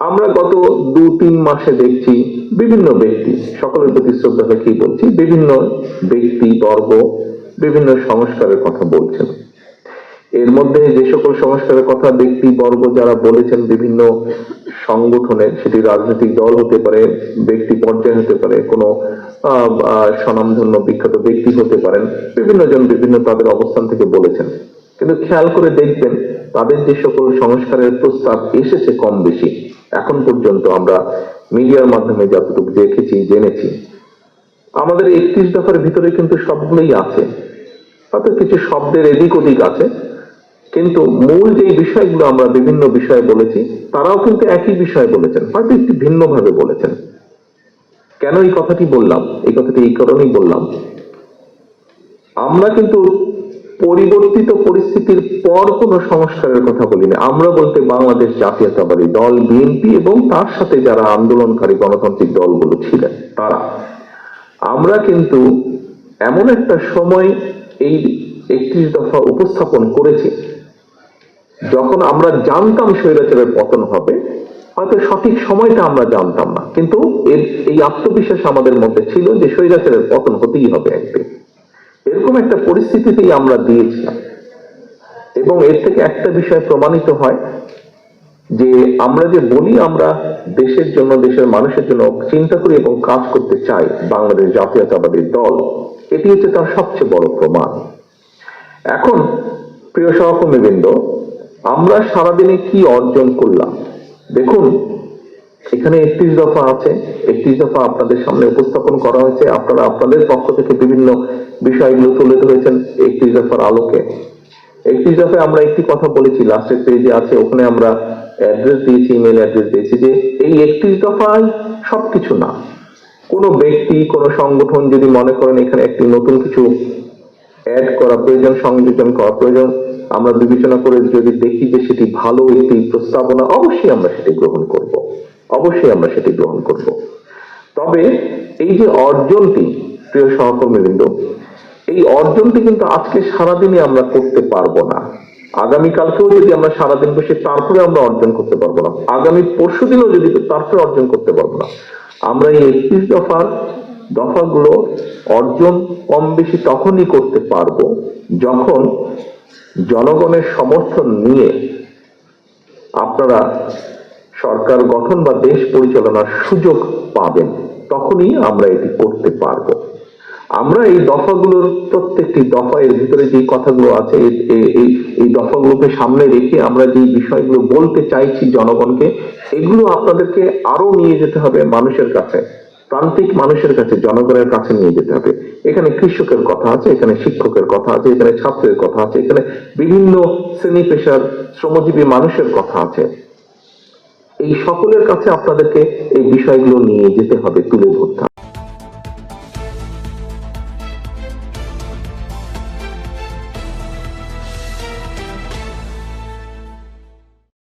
আমরা গত দু, তিন মাসে দেখছি বিভিন্ন ব্যক্তি, সকলের প্রতি শ্রদ্ধা রেখেই বলছি, বিভিন্ন ব্যক্তি, বর্গ, বিভিন্ন সংস্কারের কথা বলছেন। এর মধ্যে যে সকল সংস্কারের কথা ব্যক্তি, বর্গ যারা বলেছেন বিভিন্ন সংগঠনের, সেটি রাজনৈতিক দল হতে পারে, ব্যক্তি পর্যায়ে হতে পারে, কোনো স্বনামধন্য বিখ্যাত ব্যক্তি হতে পারেন বিভিন্ন জন বিভিন্ন তাদের অবস্থান থেকে বলেছেন। কিন্তু খেয়াল করে দেখবেন, তাদের যে সকল সংস্কারের প্রস্তাব এসেছে কম বেশি এখন পর্যন্ত আমরা মিডিয়ার মাধ্যমে যতটুকু দেখেছি, জেনেছি, আমাদের একত্রিশ দফার ভিতরে কিন্তু সবগুলোই আছে। হয়তো কিছু শব্দের এদিক ওদিক আছে। কিন্তু মূল যে বিষয়গুলো আমরা বিভিন্ন বিষয়ে বলেছি, তারাও কিন্তু একই বিষয়ে বলেছেন, হয়তো একটু ভিন্নভাবে বলেছেন। কেন এই কথাটি বললাম? এই কথাটি এই কারণেই বললাম। আমরা কিন্তু পরিবর্তিত পরিস্থিতির পর কোন সংস্কারের কথা বলি না। আমরা বলতে বাংলাদেশ জাতীয়তাবাদী দল, বিএনপি এবং তার সাথে যারা আন্দোলনকারী গণতান্ত্রিক দলগুলো ছিলেন, তারা। আমরা কিন্তু এমন একটা সময় এই একত্রিশ দফা উপস্থাপন করেছি, যখন আমরা জানতাম স্বৈরাচারের পতন হবে, হয়তো সঠিক সময়টা আমরা জানতাম না। কিন্তু এর এই আত্মবিশ্বাস আমাদের মধ্যে ছিল যে স্বৈরাচারের পতন হতেই হবে একদিন। এরকম একটা পরিস্থিতিতেই আমরা দিয়েছিলাম এবং এর থেকে একটা বিষয় প্রমাণিত হয় যে আমরা যে বলি আমরা দেশের জন্য, দেশের মানুষের জন্য চিন্তা করি এবং কাজ করতে চাই বাংলাদেশ জাতীয়তাবাদী দল, এটি হচ্ছে তার সবচেয়ে বড় প্রমাণ। এখন, প্রিয় সহকর্মীবৃন্দ, আমরা সারাদিনে কি অর্জন করলাম? দেখুন এখানে একত্রিশ দফা আছে। একত্রিশ দফা আপনাদের সামনে উপস্থাপন করা হয়েছে। আপনারা আপনাদের পক্ষ থেকে বিভিন্ন বিষয়গুলো তুলে ধরেছেন একত্রিশ দফার আলোকে। একত্রিশ দফায় আমরা একটি কথা বলেছি লাস্টের পেজে আছে, ওখানে আমরা অ্যাড্রেস দিয়েছি ইমেল অ্যাড্রেস দিয়েছি যে এই একত্রিশ দফায় সবকিছু না। কোনো ব্যক্তি, কোনো সংগঠন যদি মনে করেন এখানে একটি নতুন কিছু অ্যাড করা প্রয়োজন, সংযোজন করা প্রয়োজন, আমরা বিবেচনা করে যদি দেখি যে সেটি ভালো একটি প্রস্তাবনা অবশ্যই আমরা সেটি গ্রহণ করব। অবশ্যই আমরা সেটি গ্রহণ করব। তবে এই যে অর্জনটি, প্রিয় সহকর্মীবৃন্দ, এই অর্জনটি কিন্তু আজকে সারাদিনে আমরা করতে পারব না। আগামীকালকেও যদি আমরা সারাদিন বসে, তারপরে আমরা অর্জন করতে পারব না। আগামী পরশু দিনও যদি তারপরে অর্জন করতে পারব না। আমরা এই একত্রিশ দফার, দফাগুলো অর্জন কম বেশি তখনই করতে পারব যখন জনগণের সমর্থন নিয়ে আপনারা সরকার গঠন বা দেশ পরিচালনার সুযোগ পাবেন, তখনই আমরা এটি করতে পারব। আমরা এই দফাগুলোর প্রত্যেকটি দফা, এর ভিতরে যে কথাগুলো আছে এই দফাগুলোকে সামনে রেখে আমরা যে বিষয়গুলো বলতে চাইছি জনগণকে, এগুলো আপনাদেরকে আরও নিয়ে যেতে হবে মানুষের কাছে, প্রান্তিক মানুষের কাছে, জনগণের কাছে নিয়ে যেতে হবে। এখানে কৃষকের কথা আছে, এখানে শিক্ষকের কথা আছে, এখানে ছাত্রের কথা আছে, এখানে বিভিন্ন শ্রেণি পেশার শ্রমজীবী মানুষের কথা আছে। এই সকলের কাছে আপনাদেরকে এই বিষয়গুলো নিয়ে যেতে হবে তুলে ধরতে